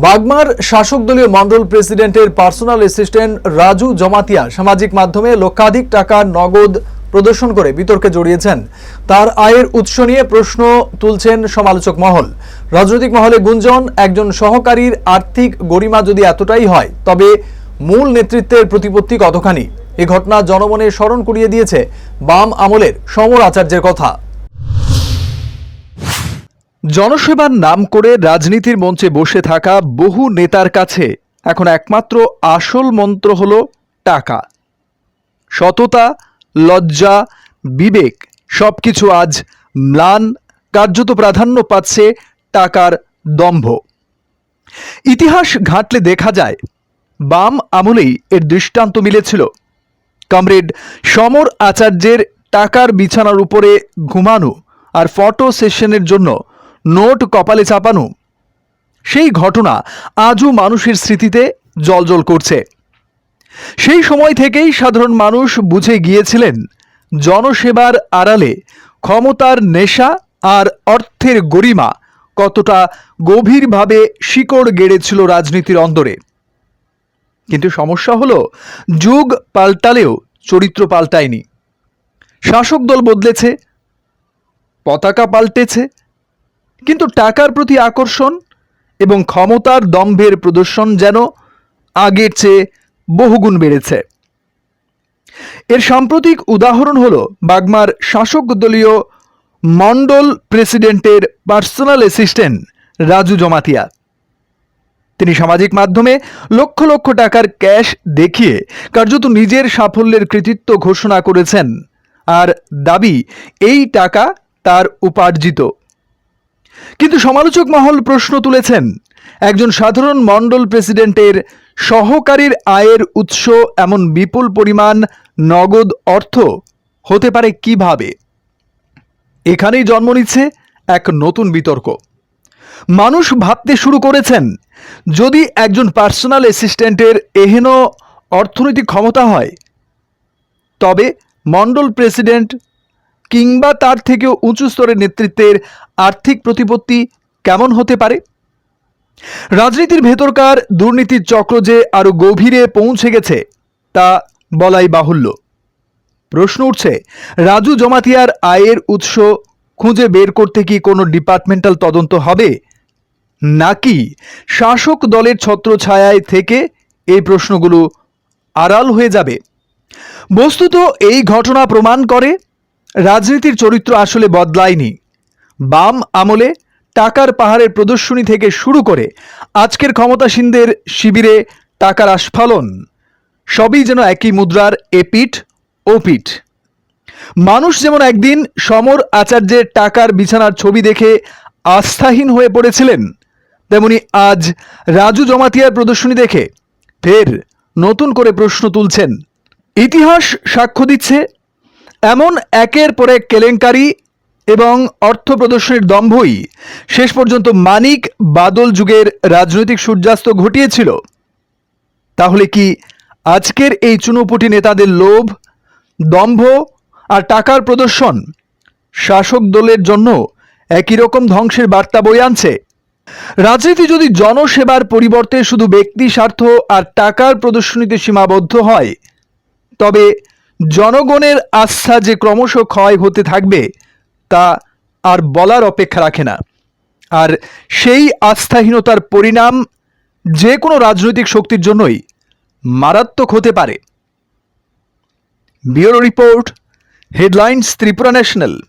বাগমার শাসক দলীয় মন্ডল প্রেসিডেন্টের পার্সোনাল অ্যাসিস্ট্যান্ট রাজু জমাতিয়া সামাজিক মাধ্যমে লক্ষাধিক টাকা নগদ প্রদর্শন করে বিতর্কে জড়িয়েছেন। তার আয়ের উৎস নিয়ে প্রশ্ন তুলছেন সমালোচক মহল। রাজনৈতিক মহলে গুঞ্জন, একজন সহকারীর আর্থিক গরিমা যদি এতটাই হয়, তবে মূল নেতৃত্বের প্রতিপত্তি কতখানি? এ ঘটনা জনমনে স্মরণ করিয়ে দিয়েছে বাম আমলের সমর আচার্যের কথা। জনসেবার নাম করে রাজনীতির মঞ্চে বসে থাকা বহু নেতার কাছে এখন একমাত্র আসল মন্ত্র হল টাকা। সততা, লজ্জা, বিবেক সবকিছু আজ ম্লান, কার্যত প্রাধান্য পাচ্ছে টাকার দম্ভ। ইতিহাস ঘাঁটলে দেখা যায়, বাম আমলেই এর দৃষ্টান্ত মিলেছিল। কমরেড সমর আচার্যের টাকার বিছানার উপরে ঘুমানো আর ফটো সেশনের জন্য নোট কপালে চাপানো। সেই ঘটনা আজও মানুষের স্মৃতিতে জলজল করছে। সেই সময় থেকেই সাধারণ মানুষ বুঝে গিয়েছিলেন, জনসেবার আড়ালে ক্ষমতার নেশা আর অর্থের গরিমা কতটা গভীরভাবে শিকড় গেড়েছিল রাজনীতির অন্দরে। কিন্তু সমস্যা হলো, যুগ পাল্টালেও চরিত্র পাল্টায়নি। শাসক দল বদলেছে, পতাকা পাল্টেছে কিন্তু টাকার প্রতি আকর্ষণ এবং ক্ষমতার দম্ভের প্রদর্শন যেন আগের চেয়ে বহুগুণ বেড়েছে। এর সাম্প্রতিক উদাহরণ হল বাগমার শাসক দলীয় মন্ডল প্রেসিডেন্টের পার্সোনাল অ্যাসিস্ট্যান্ট রাজু জমাতিয়া। তিনি সামাজিক মাধ্যমে লক্ষ লক্ষ টাকার ক্যাশ দেখিয়ে কার্যত নিজের সাফল্যের কৃতিত্ব ঘোষণা করেছেন। আর দাবি, এই টাকা তার উপার্জিত। কিন্তু সমালোচক মহল প্রশ্ন তুলেছেন, একজন সাধারণ মণ্ডল প্রেসিডেন্টের সহকারীর আয়ের উৎস এমন বিপুল পরিমাণ নগদ অর্থ হতে পারে কীভাবে? এখানেই জন্ম নিচ্ছে এক নতুন বিতর্ক। মানুষ ভাবতে শুরু করেছেন, যদি একজন পার্সোনাল অ্যাসিস্ট্যান্টের এহেন অর্থনৈতিক ক্ষমতা হয়, তবে মণ্ডল প্রেসিডেন্ট কিংবা তার থেকেও উঁচু স্তরের নেতৃত্বের আর্থিক প্রতিপত্তি কেমন হতে পারে? রাজনীতির ভেতরকার দুর্নীতির চক্র যে আরও গভীরে পৌঁছে গেছে, তা বলাই বাহুল্য। প্রশ্ন উঠছে, রাজু জমাতিয়ার আয়ের উৎস খুঁজে বের করতে কি কোনো ডিপার্টমেন্টাল তদন্ত হবে? নাকি শাসক দলের ছত্রছায়ায় থেকে এই প্রশ্নগুলো আড়াল হয়ে যাবে? বস্তুত এই ঘটনা প্রমাণ করে রাজনীতির চরিত্র আসলে বদলায়নি। বাম আমলে টাকার পাহাড়ের প্রদর্শনী থেকে শুরু করে আজকের ক্ষমতাসীনদের শিবিরে টাকার আস্ফালন। সবই যেন একই মুদ্রার এপিঠ ও পিঠ। মানুষ যেমন একদিন সমর আচার্যের টাকার বিছানার ছবি দেখে আস্থাহীন হয়ে পড়েছিলেন, তেমনি আজ রাজু জমাতিয়ার প্রদর্শনী দেখে ফের নতুন করে প্রশ্ন তুলছেন, ইতিহাস সাক্ষ্য দিচ্ছে এমন একের পর এক কেলেঙ্কারি এবং অর্থ প্রদর্শনের দম্ভই শেষ পর্যন্ত মানিক বাদল যুগের রাজনৈতিক সূর্যাস্ত ঘটিয়েছিল। তাহলে কি আজকের এই চুনোপুটি নেতাদের লোভ, দম্ভ আর টাকার প্রদর্শন শাসক দলের জন্য একই রকম ধ্বংসের বার্তা বয়ে আনছে? রাজনীতি যদি জনসেবার পরিবর্তে শুধু ব্যক্তি স্বার্থ আর টাকার প্রদর্শনীতে সীমাবদ্ধ হয়, তবে জনগণের আস্থা যে ক্রমশ ক্ষয় হতে থাকবে, তা আর বলার অপেক্ষা রাখে না। আর সেই আস্থাহীনতার পরিণাম যে কোনো রাজনৈতিক শক্তির জন্যই মারাত্মক হতে পারে। Bureau report, headlines, Tripura national.